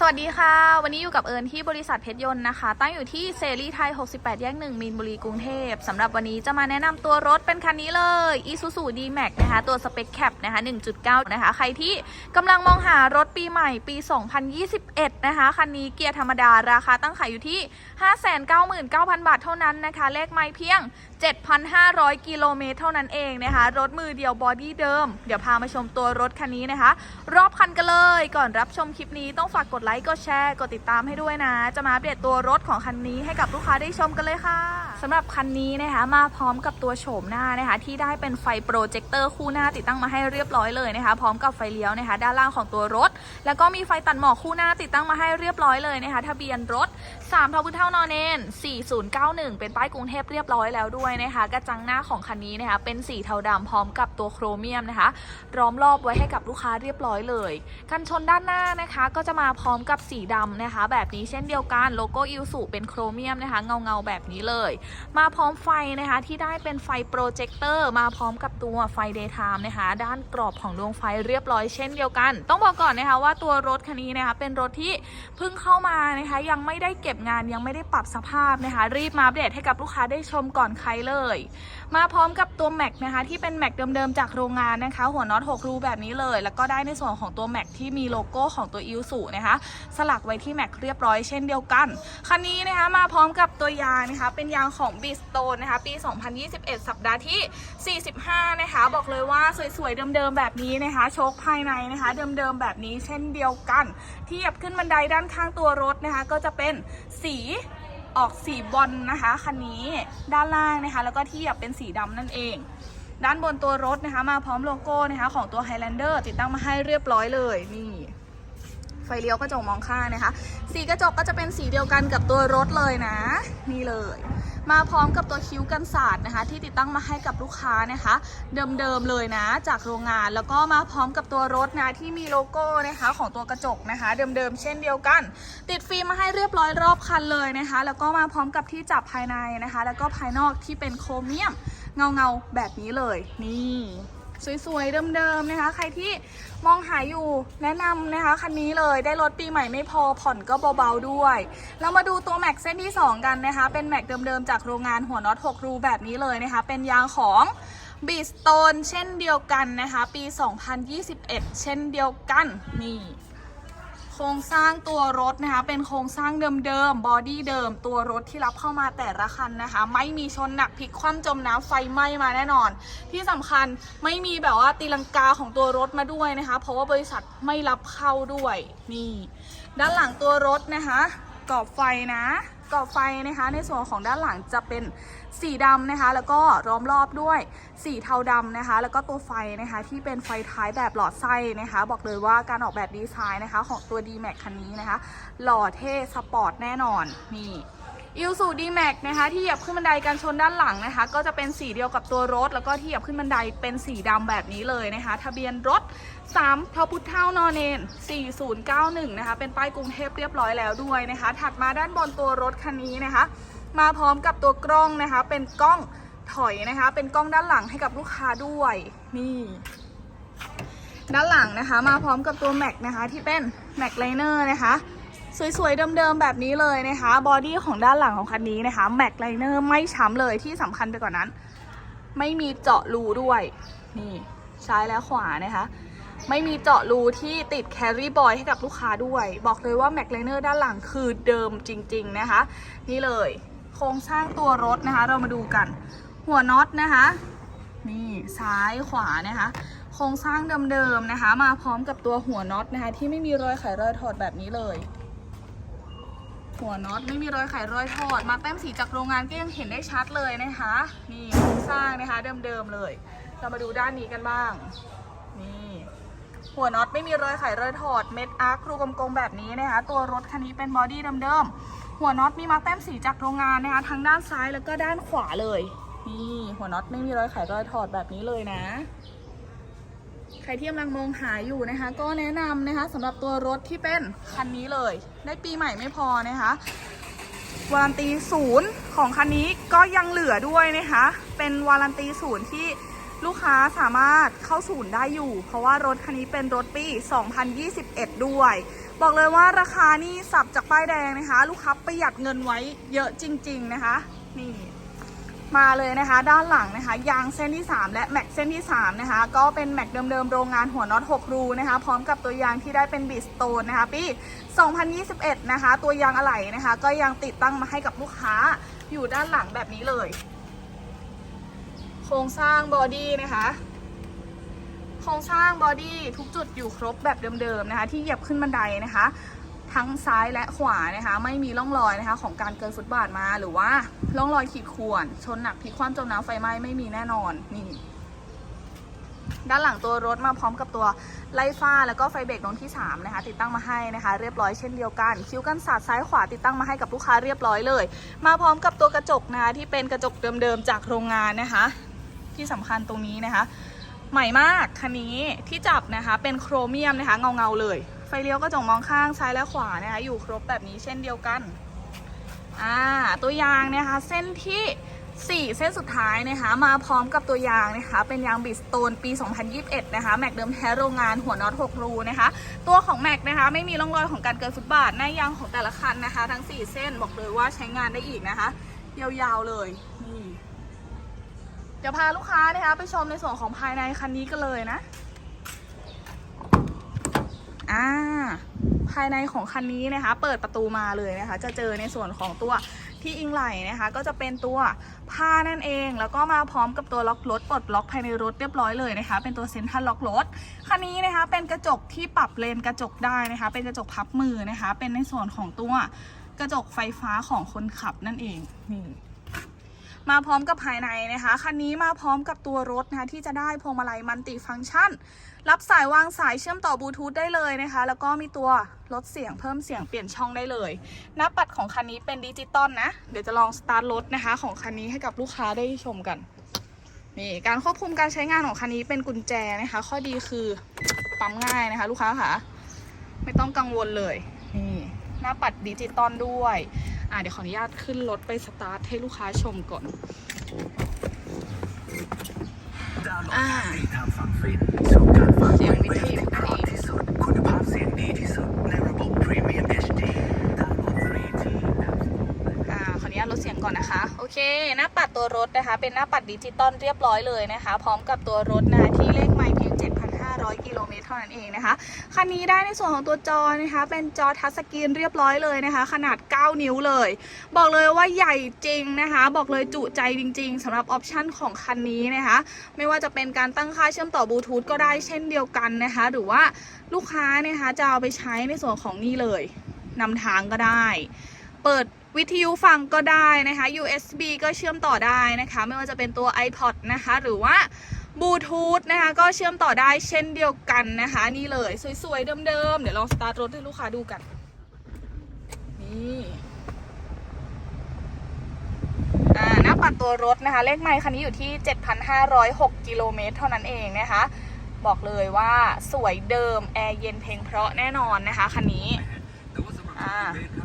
สวัสดีค่ะ วันนี้อยู่กับเอิญที่บริษัทเพชรยนต์นะคะ ตั้งอยู่ที่เซรีไทย 68 แยก 1 มีนบุรีกรุงเทพสำหรับวันนี้จะมาแนะนำตัวรถเป็นคันนี้เลย Isuzu D-Max นะคะ ตัวสเปคแคปนะคะ 1.9 นะคะ ใครที่กำลังมองหารถปีใหม่ปี 2021 นะคะ คันนี้เกียร์ธรรมดาราคาตั้งขายอยู่ที่ 599,000 บาทเท่านั้นนะคะ เลขไม่เพียง 7,500 กิโลเมตรเท่านั้นเองนะคะ รถมือเดียวบอดี้เดิม เดี๋ยวพามาชมตัวรถคันนี้นะคะ รอบคันกันเลย ก่อนรับชมคลิปนี้ต้องฝากกดไลค์กดแชร์ กดติดตามให้ด้วยนะ จะมาอัปเดตตัวรถของคันนี้ให้กับลูกค้าได้ชมกันเลยค่ะ สำหรับคันนี้นะคะมาพร้อมกับตัวโฉมหน้านะคะที่ได้เป็นไฟโปรเจคเตอร์คู่หน้าติดตั้งมาให้เรียบร้อยเลยนะคะพร้อมกับไฟเลี้ยวนะคะด้านล่างของตัวรถ แล้วก็มีไฟตัดหมอกคู่หน้าติดตั้งมาให้เรียบร้อยเลยนะคะทะเบียนรถ3ทพุเท่านอนเนน4091 เป็นป้ายกรุงเทพเรียบร้อยแล้วด้วยนะคะกระจังหน้าของคันนี้นะคะเป็นสีเทาดำพร้อมกับตัวโครเมียมนะคะล้อมรอบไว้ให้กับลูกค้าเรียบร้อยเลย กันชนด้านหน้านะคะก็จะมาพร้อมกับสีดำนะคะ แบบนี้เช่นเดียวกันโลโก้อิลสุเป็นโครเมียมนะคะเงาเงาแบบนี้เลยมาพร้อมไฟนะคะที่ได้เป็นไฟโปรเจคเตอร์มาพร้อมกับตัวไฟเดย์ไทม์นะคะด้านกรอบของดวงไฟเรียบร้อยเช่นเดียวกัน ต้องบอกก่อนนะคะว่าตัวรถคันนี้นะคะเป็นรถที่เพิ่งเข้ามานะคะยังไม่ได้เก็บงานยังไม่ได้ปรับสภาพนะคะรีบมาอัปเดตให้กับลูกค้าได้ชมก่อนใครเลย มาพร้อมกับตัวแม็กนะคะที่เป็นแม็กเดิมๆจากโรงงานนะคะหัวน็อต6รูแบบนี้เลย แล้วก็ได้ในส่วนของตัวแม็กที่มีโลโก้ของตัวอิลสุนะคะสลักไว้ที่แม็กเรียบร้อยเช่นเดียวกันคันนี้นะคะมาพร้อมกับตัวยางนะคะเป็นยางของ b ิสโตนนะคะ ปี 2021 สัปดาห์ที่ 45 นะคะ บอกเลยว่าสวยๆ เดิมๆ แบบนี้นะคะ โชคภายในนะคะ เดิมๆ แบบนี้เช่นเดียวกัน ที่หยียบขึ้นบันไดด้านข้างตัวรถนะคะ ก็จะเป็นสีออกสีบอลนะคะคันนี้ด้านล่างนะคะ แล้วก็ที่หยียบเป็นสีดำนั่นเองด้านบนตัวรถนะคะ มาพร้อมโลโก้นะคะของตัว Highlander ติดตั้งมาให้เรียบร้อยเลยนี่ ไฟเลี้ยวกระจกมองข้างนะคะ สีกระจกก็จะเป็นสีเดียวกันกับตัวรถเลยนะ นี่เลย มาพร้อมกับตัวคิ้วกันศาสตร์นะคะ ที่ติดตั้งมาให้กับลูกค้านะคะ เดิมๆเลยนะ จากโรงงานแล้วก็มาพร้อมกับตัวรถนะที่มีโลโก้นะคะของตัวกระจกนะคะ เดิมๆเช่นเดียวกัน ติดฟิล์มมาให้เรียบร้อยรอบคันเลยนะคะ แล้วก็มาพร้อมกับที่จับภายในนะคะ แล้วก็ภายนอกที่เป็นโครเมียมเงาๆแบบนี้เลย นี่ สวยๆ เดิมๆ นะคะ ใครที่มองหาอยู่แนะนำนะคะ คันนี้เลยได้รถปีใหม่ไม่พอผ่อนก็เบาๆด้วย เรามาดูตัวแม็กเส้นที่ 2 กันนะคะ เป็นแม็กเดิมๆ จากโรงงานหัวน็อต 6 รูแบบนี้เลยนะคะ เป็นยางของบีสโตนเช่นเดียวกันนะคะ ปี 2021 เช่นเดียวกันนี่ โครงสร้างตัวรถนะคะ เป็นโครงสร้างเดิมๆบอดี้เดิม ตัวรถที่รับเข้ามาแต่ละคันนะคะ ไม่มีชนหนักพลิกคว่ำจมน้ำไฟไหม้มาแน่นอน ที่สำคัญไม่มีแบบว่าตีลังกาของตัวรถมาด้วยนะคะ เพราะว่าบริษัทไม่รับเข้าด้วยนี่ ด้านหลังตัวรถนะคะ กรอบไฟนะกรอบไฟนะคะในส่วนของด้านหลังจะเป็นสีดำนะคะ แล้วก็ล้อมรอบด้วยสีเทาดำนะคะ แล้วก็ตัวไฟนะคะที่เป็นไฟท้ายแบบหลอดไส้นะคะ บอกเลยว่าการออกแบบดีไซน์นะคะของตัว D-Max คันนี้นะคะ หล่อเท่สปอร์ตแน่นอนนี่ อิลสูดีแม็กนะคะที่เหยียบขึ้นบันไดกันชนด้านหลังนะคะ ก็จะเป็นสีเดียวกับตัวรถ แล้วก็ที่เหยียบขึ้นบันไดเป็นสีดำแบบนี้เลยนะคะ ทะเบียนรถ3ทพุทเท่านอนเนน4091 นะคะ เป็นป้ายกรุงเทพเรียบร้อยแล้วด้วยนะคะ ถัดมาด้านบนตัวรถคันนี้นะคะ มาพร้อมกับตัวกล้องนะคะ เป็นกล้องถอยนะคะ เป็นกล้องด้านหลังให้กับลูกค้าด้วยนี่ด้านหลังนะคะ มาพร้อมกับตัวแม็กนะคะที่เป็นแม็กไลเนอร์นะคะ สวยๆ เดิมๆ แบบนี้เลยนะคะ บอดี้ของด้านหลังของคันนี้นะคะ แม็กไลเนอร์ไม่ช้ำเลยที่สำคัญไปกว่านั้น ไม่มีเจาะรูด้วย นี่ซ้ายและขวานะคะ ไม่มีเจาะรูที่ติดแครี่บอยให้กับลูกค้าด้วย บอกเลยว่าแม็กไลเนอร์ด้านหลังคือเดิมจริง ๆ นะคะ นี่เลย โครงสร้างตัวรถนะคะ เรามาดูกัน หัวน็อตนะคะ นี่ซ้ายขวานะคะโครงสร้างเดิมๆนะคะ มาพร้อมกับตัวหัวน็อตนะคะ ที่ไม่มีรอยไขรอยถอดแบบนี้เลย หัวน็อตไม่มีรอยไขรอยถอด มาแต้มสีจากโรงงานก็ยังเห็นได้ชัดเลยนะคะ นี่โครงสร้างนะคะเดิมๆเลย เรามาดูด้านนี้กันบ้าง นี่หัวน็อตไม่มีรอยไขรอยถอดเม็ดอาร์ครูกลมๆแบบนี้นะคะ ตัวรถคันนี้เป็นบอดี้เดิมๆหัวน็อตมีมาแต้มสีจากโรงงานนะคะทั้งด้านซ้ายแล้วก็ด้านขวาเลย นี่หัวน็อตไม่มีรอยไขรอยถอดแบบนี้เลยนะ ใครที่กำลังมองหาอยู่นะคะ ก็แนะนำนะคะสำหรับตัวรถที่เป็นคันนี้เลย ได้ปีใหม่ไม่พอนะคะวารันตีศูนย์ของคันนี้ก็ยังเหลือด้วยนะคะ เป็นวารันตีศูนย์ที่ลูกค้าสามารถเข้าศูนย์ได้อยู่ เพราะว่ารถคันนี้เป็นรถปี 2021 ด้วย บอกเลยว่าราคานี่สับจากป้ายแดงนะคะ ลูกค้าประหยัดเงินไว้เยอะจริง ๆ นะคะ นี่ มาเลยนะคะ ด้านหลังนะคะ ยางเส้นที่ 3 และแม็กเส้นที่ 3 นะคะ ก็เป็นแม็กเดิมๆโรงงานหัวน็อต6รูนะคะ พร้อมกับตัวยางที่ได้เป็นบิสโตนนะคะปี 2021 นะคะ ตัวยางอะไหล่นะคะ ก็ยังติดตั้งมาให้กับลูกค้าอยู่ด้านหลังแบบนี้เลย โครงสร้างบอดี้นะคะโครงสร้างบอดี้ทุกจุดอยู่ครบแบบเดิมๆนะคะ ที่เหยียบขึ้นบันไดนะคะ ทั้งซ้ายและขวานะคะ ไม่มีร่องรอยนะคะของการเกินฟุตบาทมาหรือว่าร่องรอยขีดข่วน ชนหนักพลิกคว่ำจมน้ำไฟไหม้ไม่มีแน่นอนนี่ด้านหลังตัวรถมาพร้อมกับตัวไล่ฟ้าแล้วก็ไฟเบรกดวงที่ 3 นะคะ ติดตั้งมาให้นะคะ เรียบร้อยเช่นเดียวกัน คิ้วกันสาดซ้ายขวาติดตั้งมาให้กับลูกค้าเรียบร้อยเลย มาพร้อมกับตัวกระจกนะคะที่เป็นกระจกเดิมๆจากโรงงานนะคะ ที่สำคัญตรงนี้นะคะ ใหม่มากคันนี้ที่จับนะคะเป็นโครเมียมนะคะเงาๆเลย ไฟเลี้ยวก็จงมองข้างซ้ายและขวานะคะอยู่ครบแบบนี้เช่นเดียวกันอ่าตัวยางนะคะเส้นที่ 4 เส้นสุดท้ายนะคะมาพร้อมกับตัวยางนะคะเป็นยางบิสโตนปี 2021 นะคะแม็กเดิมแท้โรงงานหัวน็อต 6 รูนะคะตัวของแม็กนะคะไม่มีร่องรอยของการเกินฟุตบาทหน้ายางของแต่ละคันนะคะ ทั้ง 4 เส้นบอกเลยว่าใช้งานได้อีกนะคะ ยาวๆเลยนี่เดี๋ยวพาลูกค้านะคะไปชมในส่วนของภายในคันนี้กันเลยนะ อ่าภายในของคันนี้นะคะ เปิดประตูมาเลยนะคะ จะเจอในส่วนของตัวที่อิงไหลนะคะ ก็จะเป็นตัวผ้านั่นเอง แล้วก็มาพร้อมกับตัวล็อกรถปลดล็อกภายในรถเรียบร้อยเลยนะคะ เป็นตัวเซ็นทรัลล็อกรถคันนี้นะคะ เป็นกระจกที่ปรับเลนกระจกได้นะคะ เป็นกระจกพับมือนะคะ เป็นในส่วนของตัวกระจกไฟฟ้าของคนขับนั่นเองนี่ มาพร้อมกับภายในนะคะ คันนี้มาพร้อมกับตัวรถนะคะที่จะได้พวงมาลัยมัลติฟังก์ชัน รับสายวางสายเชื่อมต่อบลูทูธได้เลยนะคะ แล้วก็มีตัวลดเสียงเพิ่มเสียงเปลี่ยนช่องได้เลย หน้าปัดของคันนี้เป็นดิจิตอลนะ เดี๋ยวจะลองสตาร์ทรถนะคะ ของคันนี้ให้กับลูกค้าได้ชมกันนี่การควบคุมการใช้งานของคันนี้เป็นกุญแจนะคะ ข้อดีคือปั๊มง่ายนะคะ ลูกค้าค่ะ ไม่ต้องกังวลเลยนี่หน้าปัดดิจิตอลด้วย เดี๋ยวขออนุญาตขึ้นรถไปสตาร์ทให้ลูกค้าชมก่อนดาวน์โหลดอ่าแอปนี้ทางฝั่งฟินสู่การฟังเสียงเววิฟทยุที่เพราะที่สุดคุณภาพเสียงดีที่สุดในระบบพรีเมียม HD ดาวน์โหลดฟรีที่ App Store อ่าขออนุญาตลดเสียงก่อนนะคะ โอเค หน้าปัดตัวรถนะคะ เป็นหน้าปัดดิจิตอลเรียบร้อยเลยนะคะ พร้อมกับตัวรถนะที่เลขไมล์ เท่านั้นเองนะคะ คันนี้ได้ในส่วนของตัวจอนะคะ เป็นจอทัชสกรีนเรียบร้อยเลยนะคะ ขนาด 9 นิ้วเลย บอกเลยว่าใหญ่จริงนะคะ บอกเลยจุใจจริง ๆสำหรับออปชั่นของคันนี้นะคะ ไม่ว่าจะเป็นการตั้งค่าเชื่อมต่อบลูทูธก็ได้เช่นเดียวกันนะคะ หรือว่าลูกค้านะคะจะเอาไปใช้ในส่วนของนี่เลยนำทางก็ได้ เปิดวิทยุฟังก็ได้นะคะ USB ก็เชื่อมต่อได้นะคะ ไม่ว่าจะเป็นตัว iPod นะคะ หรือว่า บลูทูธนะคะก็เชื่อมต่อได้เช่นเดียวกันนะคะ นี่เลยสวยๆเดิมๆ เดี๋ยวลองสตาร์ทรถให้ลูกค้าดูกัน นี่อ่าหน้าปัดตัวรถนะคะ เลขไมล์คันนี้อยู่ที่ 7,506 กิโลเมตรเท่านั้นเองนะคะ บอกเลยว่าสวยเดิม แอร์เย็นเพลงเพราะแน่นอนนะคะ คันนี้อ่าขอ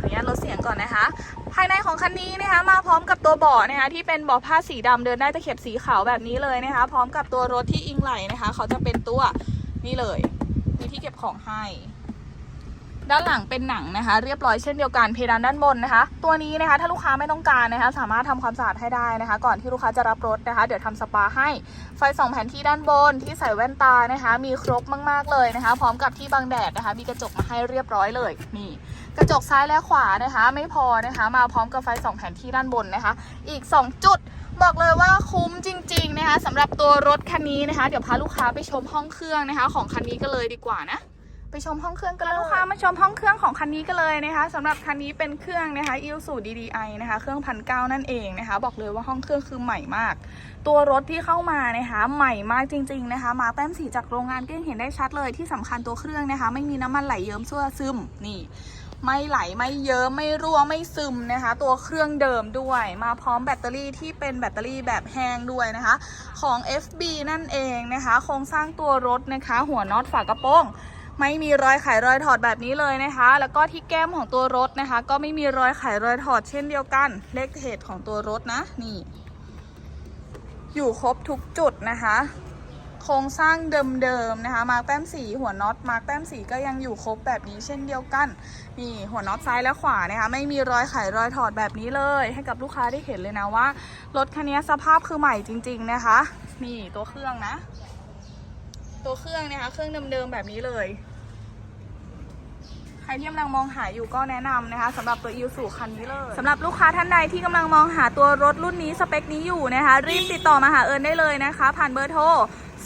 อนุญาตลดเสียงก่อนนะคะ ภายในของคันนี้นะคะมาพร้อมกับตัวเบาะนะคะที่เป็นเบาะผ้าสีดำเดินได้ตะเข็บสีขาวแบบนี้เลยนะคะ พร้อมกับตัวรถที่อิงไหลนะคะ เขาจะเป็นตัวนี่เลยมีที่เก็บของให้ ด้านหลังเป็นหนังนะคะ เรียบร้อยเช่นเดียวกันเพดานด้านบนนะคะ ตัวนี้นะคะถ้าลูกค้าไม่ต้องการนะคะ สามารถทำความสะอาดให้ได้นะคะ ก่อนที่ลูกค้าจะรับรถนะคะ เดี๋ยวทำสปาให้ไฟสองแผ่นที่ด้านบนที่ใส่แว่นตานะคะ มีครบมาก ๆเลยนะคะ พร้อมกับที่บังแดดนะคะ มีกระจกมาให้เรียบร้อยเลยนี่กระจกซ้ายและขวานะคะ ไม่พอนะคะ มาพร้อมกับไฟสองแผ่นที่ด้านบนนะคะ อีก 2 จุดบอกเลยว่าคุ้มจริง ๆนะคะสำหรับตัวรถคันนี้นะคะ เดี๋ยวพาลูกค้าไปชมห้องเครื่องนะคะ ของคันนี้กันเลยดีกว่านะ ไปชมห้องเครื่องกันเลยลูกค้ามาชมห้องเครื่องของคันนี้กันเลยนะคะสำหรับคันนี้เป็นเครื่องนะคะ i l s u DDI นะคะเครื่องพันเก้านั่นเองนะคะ บอกเลยว่าห้องเครื่องคือใหม่มาก ตัวรถที่เข้ามานะคะใหม่มากจริง ๆนะคะ มาแต้มสีจากโรงงานก็ยังเห็นได้ชัดเลยที่สำคัญตัวเครื่องนะคะ ไม่มีน้ำมันไหลเยิ้มซั่วซึมนี่ไม่ไหลไม่เยิ้มไม่รั่วไม่ซึมนะคะ ตัวเครื่องเดิมด้วย มาพร้อมแบตเตอรี่ที่เป็นแบตเตอรี่แบบแห้งด้วยนะคะ ของ FB นั่นเองนะคะ โครงสร้างตัวรถนะคะ หัวน็อตฝากระโปรง ไม่มีรอยไขรอยถอดแบบนี้เลยนะคะ แล้วก็ที่แก้มของตัวรถนะคะ ก็ไม่มีรอยไขรอยถอดเช่นเดียวกัน เลขเทรดของตัวรถนะ นี่ อยู่ครบทุกจุดนะคะ โครงสร้างเดิมๆนะคะ มาร์กแต้มสีหัวน็อตมาร์กแต้มสีก็ยังอยู่ครบแบบนี้เช่นเดียวกัน นี่หัวน็อตซ้ายและขวานะคะ ไม่มีรอยไขรอยถอดแบบนี้เลย ให้กับลูกค้าได้เห็นเลยนะว่า รถคันนี้สภาพคือใหม่จริง ๆนะคะ นี่ตัวเครื่องนะ ตัวเครื่องนะคะ เครื่องเดิมๆแบบนี้เลย ใครที่กำลังมองหาอยู่ก็แนะนำนะคะสำหรับตัวอิวสูคันนี้เลยสำหรับลูกค้าท่านใดที่กำลังมองหาตัวรถรุ่นนี้สเปคนี้อยู่นะคะ รีบติดต่อมาหาเอิญได้เลยนะคะ ผ่านเบอร์โทร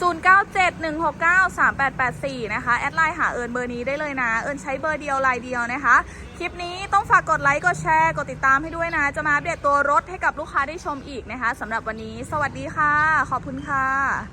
0971693884 นะคะ แอดไลน์หาเอิญเบอร์นี้ได้เลยนะ เอิญใช้เบอร์เดียวไลายเดียวนะคะ คลิปนี้ต้องฝากกดไลค์ กดแชร์ กดติดตามให้ด้วยนะ จะมาอัปเดตตัวรถให้กับลูกค้าได้ชมอีกนะคะสำหรับวันนี้ สวัสดีค่ะ ขอบคุณค่ะ